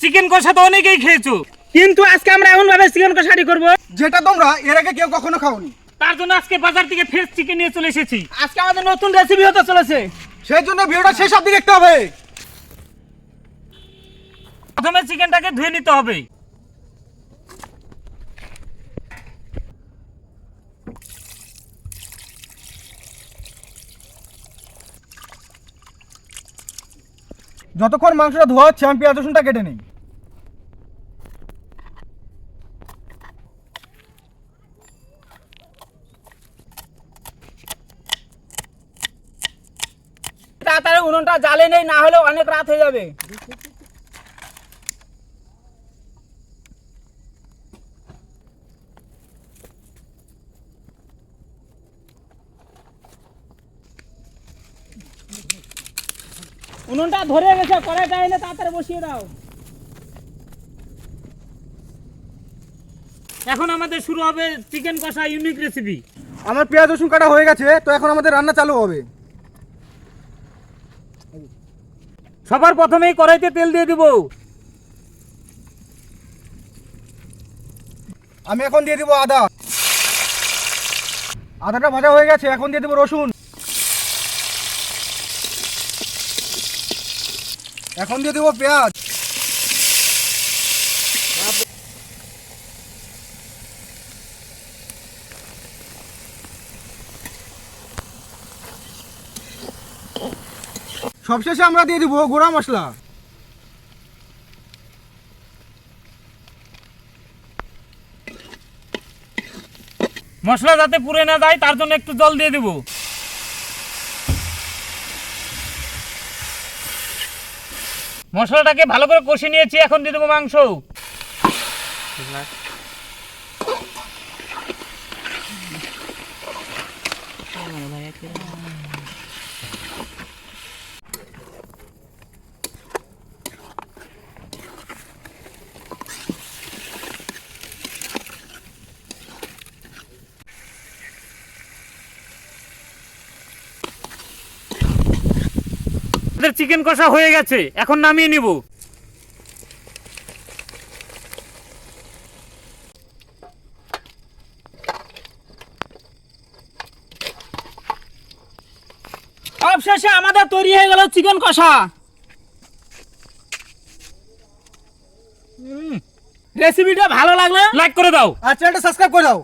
Chicken কষা তো অনেকেই খেয়েছো। কিন্তু আজকে আমরা এমন ভাবে চিকেন কষাটি করব যেটা তোমরা এর আগে কেউ কখনো খাওনি। তার জন্য আজকে বাজার থেকে ফ্রেশ চিকেন নিয়ে চলে এসেছি। আজকে আমাদের নতুন রেসিপি হতে চলেছে। সেই জন্য ভিডিওটা শেষ অব্দি দেখতে হবে। প্রথমে চিকেনটাকে ধুয়ে নিতে হবে। যতক্ষণ মাংসটা ধোয়া হচ্ছে আমি পেঁয়াজ রসুনটা কেটে নিই। তাড়াতাড়ি উনুনটা জ্বালে নেই, না হলে অনেক রাত হয়ে যাবে। উনুনটা ধরে গেছে কড়াইটা এনে তাড়াতাড়ি বসিয়ে দাও। এখন আমাদের শুরু হবে চিকেন কষা ইউনিক রেসিপি আমার পেঁয়াজ রসুন কাটা হয়ে গেছে, তো এখন আমাদের রান্না চালু হবে। সবার প্রথমেই কড়াইতে তেল দিয়ে দিব। আমি এখন দিয়ে দিব আদা। আদাটা ভাজা হয়ে গেছে, এখন দিয়ে দেবো রসুন। এখন দিয়ে দিব পেঁয়াজ। সবশেষে আমরা দিয়ে দিব গুঁড়া মশলা। মশলা যাতে পুড়ে না যায় তার জন্য একটু জল দিয়ে দেব। মশলাটাকে ভালো করে কষে নিয়েছি এখন দিয়ে দেবো মাংস। আমাদের চিকেন কষা হয়ে গেছে এখন নামিয়ে নিব। অবশেষে আমাদের তৈরি হয়ে গেল চিকেন কষা। রেসিপিটা ভালো লাগলে লাইক করে দাও। আর চ্যানেলটা সাবস্ক্রাইব করে দাও।